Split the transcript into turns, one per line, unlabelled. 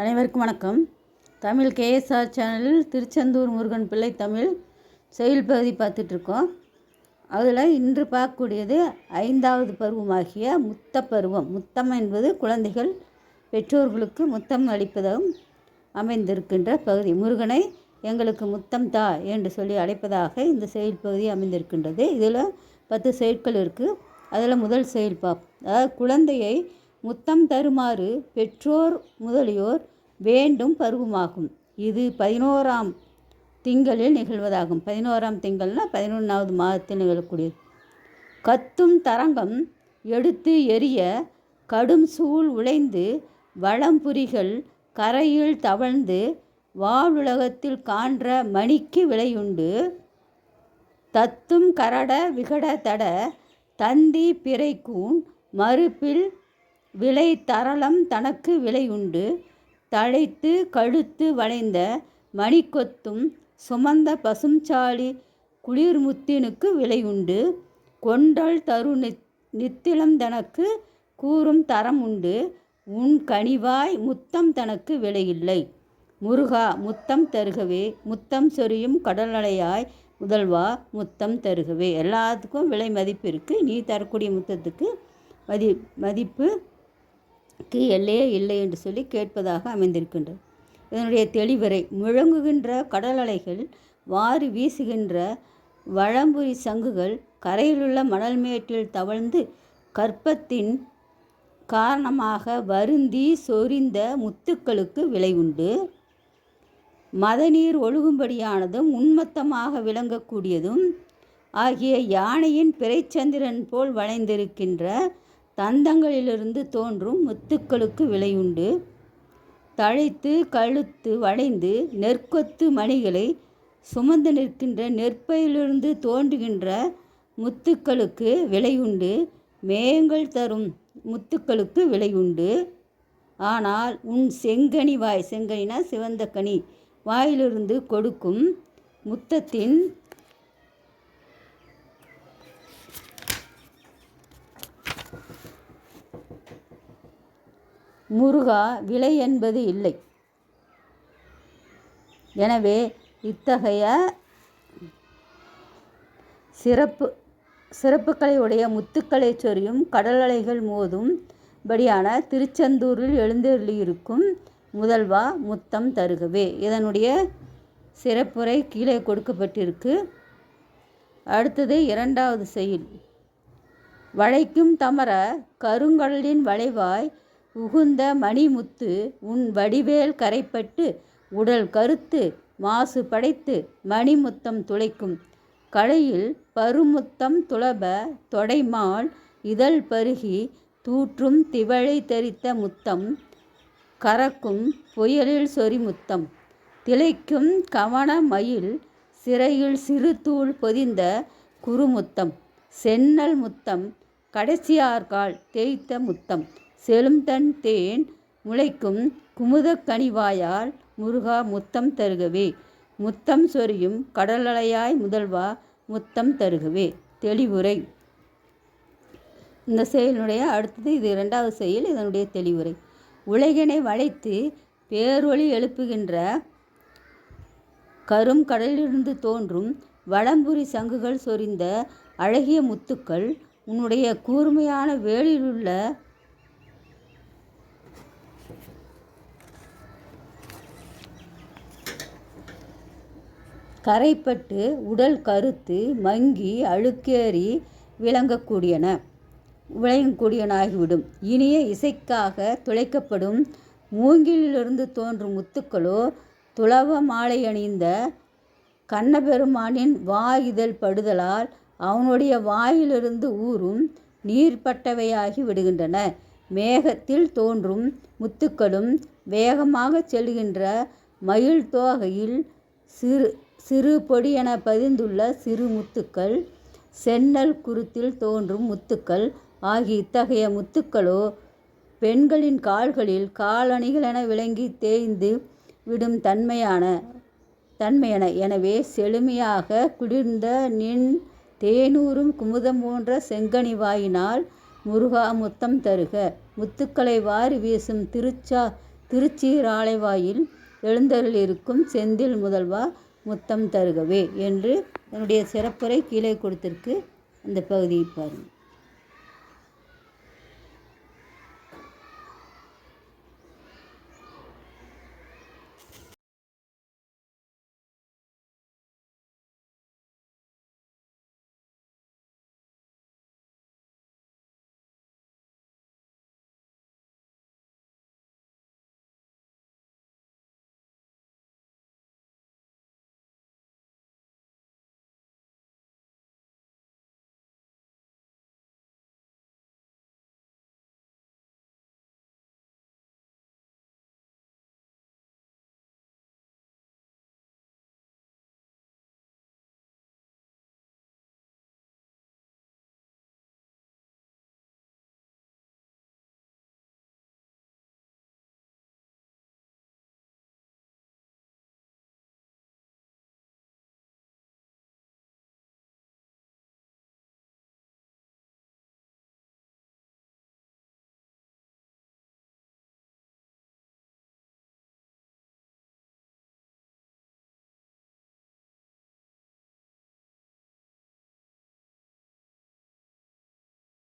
அனைவருக்கும் வணக்கம். தமிழ் கேஎஸ்ஆர் சேனலில் திருச்செந்தூர் முருகன் பிள்ளை தமிழ் செயல் பகுதி பார்த்துட்ருக்கோம். அதில் இன்று பார்க்கக்கூடியது ஐந்தாவது பருவமாகிய முத்த பருவம். முத்தம் என்பது குழந்தைகள் பெற்றோர்களுக்கு முத்தம் அளிப்பதாகவும் அமைந்திருக்கின்ற பகுதி. முருகனை எங்களுக்கு முத்தம் தா என்று சொல்லி அழைப்பதாக இந்த செயல் பகுதி அமைந்திருக்கின்றது. இதில் பத்து செயற்கள் இருக்குது. அதில் முதல் செயல் பாப் அதாவது குழந்தையை முத்தம் தருமாறு பெற்றோர் முதலியோர் வேண்டும் பருவமாகும் இது பதினோராம் திங்களில் நிகழ்வதாகும். பதினோராம் திங்கள்னால் பதினொன்றாவது மாதத்தில் நிகழக்கூடியது கத்தும் தரங்கம் எடுத்து எரிய கடும் சூழ் உழைந்து வளம்புரிகள் கரையில் தவழ்ந்து வாழுலகத்தில் காண்ற மணிக்கு விலையுண்டு. தத்தும் கரட விகட தட தந்தி பிறைக்கூன் மறுப்பில் விலை தரளம் தனக்கு விலையுண்டு. தழைத்து கழுத்து வளைந்த மணிக்கொத்தும் சுமந்த பசும்சாலி குளிர்முத்தினுக்கு விலையுண்டு. கொண்டல் தரு நித் நித்திலம் தனக்கு கூறும் தரம் உண்டு உன் கனிவாய் முத்தம் தனக்கு விலையில்லை. முருகா முத்தம் தருகவே முத்தம் சொரியும் கடல் அலையாய் முதல்வா முத்தம் தருகவே. எல்லாத்துக்கும் விலை மதிப்பு இருக்குது நீ தரக்கூடிய முத்தத்துக்கு மதி மதிப்பு மதிப்புக்கு எல்லையே இல்லை என்று சொல்லி கேட்பதாக அமைந்திருக்கின்றது. இதனுடைய தெளிவரை முழங்குகின்ற கடல் அலைகள் வாரி வீசுகின்ற வழம்புரி சங்குகள் கரையிலுள்ள மணல் மேட்டில் தவழ்ந்து கற்பத்தின் காரணமாக வருந்தி சொரிந்த முத்துக்களுக்கு விலை உண்டு மதநீர் ஒழுகும்படியானதும் உன்மத்தமாக விளங்கக்கூடியதும் ஆகிய யானையின் பிறைச்சந்திரன் போல் வளைந்திருக்கின்ற தந்தங்களிலிருந்து தோன்றும் முத்துக்களுக்கு விலையுண்டு. தழைத்து கழுத்து வளைந்து நெற்கொத்து மணிகளை சுமந்து நிற்கின்ற நெற்பையிலிருந்து தோன்றுகின்ற முத்துக்களுக்கு விலையுண்டு. மேயங்கள் தரும் முத்துக்களுக்கு விலையுண்டு. ஆனால் உன் செங்கனி வாய் செங்கனினா சிவந்த கனி வாயிலிருந்து கொடுக்கும் முத்தத்தின் முருகா விலை என்பது இல்லை. எனவே இத்தகைய சிறப்பு சிறப்புகளை உடைய முத்துக்களை சொரியும் கடல் அலைகள் மோதும் படியான திருச்செந்தூரில் எழுந்தருளியிருக்கும் முதல்வா முத்தம் தருகவே. இதனுடைய சிறப்புரை கீழே கொடுக்கப்பட்டிருக்கு. அடுத்தது இரண்டாவது செயல். வளைக்கும் தமர கருங்கடலின் வளைவாய் உகுந்த மணிமுத்து உன் வடிவேல் கரைப்பட்டு உடல் கருத்து மாசு படைத்து மணிமுத்தம் துளைக்கும். களையில் பருமுத்தம் துளப தொடைமால் இதழ் பருகி தூற்றும் திவழை தெரித்த முத்தம் கறக்கும் புயலில் சொறி முத்தம் திளைக்கும் கவன மயில் சிறையில் சிறு தூள் பொதிந்த குறுமுத்தம். சென்னல் முத்தம் கடைசியார்கால் தேய்த்த முத்தம். செழும்தன் தேன் முளைக்கும் குமுதக் கனிவாயால் முருகா முத்தம் தருகவே. முத்தம் சொரியும் கடலலையாய் முதல்வா முத்தம் தருகவே. தெளிவுரை. இந்த செயலினுடைய அடுத்தது இது இரண்டாவது செயல் இதனுடைய தெளிவுரை. உலகினை வளைத்து பேரொளி எழுப்புகின்ற கரும் கடலிலிருந்து தோன்றும் வளம்புரி சங்குகள் சொரிந்த அழகிய முத்துக்கள் உன்னுடைய கூர்மையான வேலிலுள்ள கரைப்பட்டு உடல் கருத்து மங்கி அழுக்கேறி விளங்கக்கூடியன. விளங்கக்கூடியனாகிவிடும். இனிய இசைக்காக துளைக்கப்படும் மூங்கிலிலிருந்து தோன்றும் முத்துக்களோ துளவ மாலை அணிந்த கண்ணபெருமானின் வாயுதல் படுதலால் அவனுடைய வாயிலிருந்து ஊறும் நீர்பட்டவையாகி விடுகின்றன. மேகத்தில் தோன்றும் முத்துக்களும் வேகமாக செல்கின்ற மயில் தோகையில் சிறு சிறு பொடியென பதிந்துள்ள சிறு முத்துக்கள் சென்னல் குருத்தில் தோன்றும் முத்துக்கள் ஆகிய இத்தகைய முத்துக்களோ பெண்களின் கால்களில் காலணிகளென விளங்கி தேய்ந்து விடும் தன்மையான தன்மையன. எனவே செழுமையாக குளிர்ந்த நின் தேனூரும் குமுதம் போன்ற செங்கனி வாயினால் முருகா முத்தம் தருக. முத்துக்களை வாரி வீசும் திருச்சா திருச்சீராலைவாயில் எழுந்தருளிருக்கும் செந்தில் முதல்வா முத்தம் தருகவே என்று என்னுடைய சிறப்புரை கீழே கொடுத்திருக்கு. அந்த பகுதியை பாருங்கள்